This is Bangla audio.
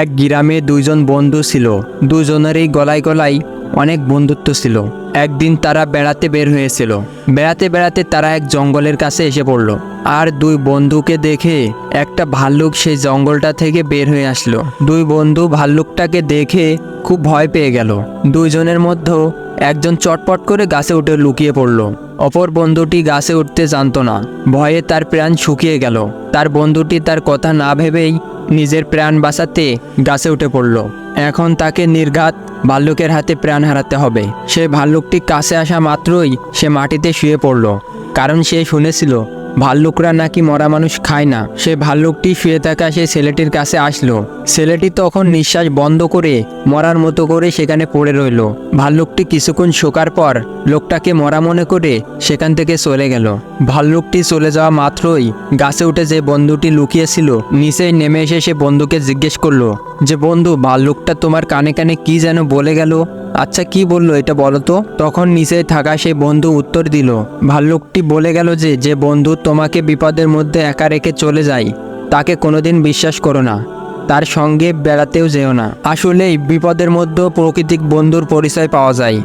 এক গ্রামে দুইজন বন্ধু ছিল। দুজনেরই গলায় গলায় অনেক বন্ধুত্ব ছিল। একদিন তারা বেড়াতে বের হয়েছিল। বেড়াতে বেড়াতে তারা এক জঙ্গলের কাছে এসে পড়ল। আর দুই বন্ধুকে দেখে একটা ভাল্লুক সেই জঙ্গলটা থেকে বের হয়ে আসলো। দুই বন্ধু ভাল্লুকটাকে দেখে খুব ভয় পেয়ে গেল। দুইজনের মধ্যে একজন চটপট করে গাছে উঠে লুকিয়ে পড়ল। অপর বন্ধুটি গাছে উঠতে জানতো না। ভয়ে তার প্রাণ শুকিয়ে গেল। তার বন্ধুটি তার কথা না ভেবেই নিজের প্রাণ বাঁচাতে গাছে উঠে পড়ল। এখন তাকে নির্ঘাত ভাল্লুকের হাতে প্রাণ হারাতে হবে। সে ভাল্লুকটি কাছে আসা মাত্রই সে মাটিতে শুয়ে পড়ল, কারণ সে শুনেছিল ভাল্লুকরা নাকি মরা মানুষ খায় না। সে ভাল্লুকটি শুয়ে থাকা সেই ছেলেটির কাছে আসলো। ছেলেটি তখন নিঃশ্বাস বন্ধ করে মরার মতো করে সেখানে পড়ে রইল। ভাল্লুকটি কিছুক্ষণ শোকার পর লোকটাকে মরা মনে করে সেখান থেকে চলে গেল। ভাল্লুকটি চলে যাওয়া মাত্রই গাছে উঠে যে বন্ধুটি লুকিয়েছিল নিচেই নেমে এসে সে বন্ধুকে জিজ্ঞেস করল, যে বন্ধু, ভাল্লুকটা তোমার কানে কানে কি যেন বলে গেল? আচ্ছা কি বলল এটা বলো তো? তখন নিচে থাকা সেই বন্ধু উত্তর দিল, ভাল্লুকটি বলে গেল যে যে বন্ধু তোমাকে বিপদের মধ্যে একা রেখে চলে যায়, তাকে কোনোদিন বিশ্বাস করো না। তার সঙ্গে বেড়াতেও যেও না। আসলেই বিপদের মধ্যেও প্রকৃতিক বন্ধুর পরিচয় পাওয়া যায়।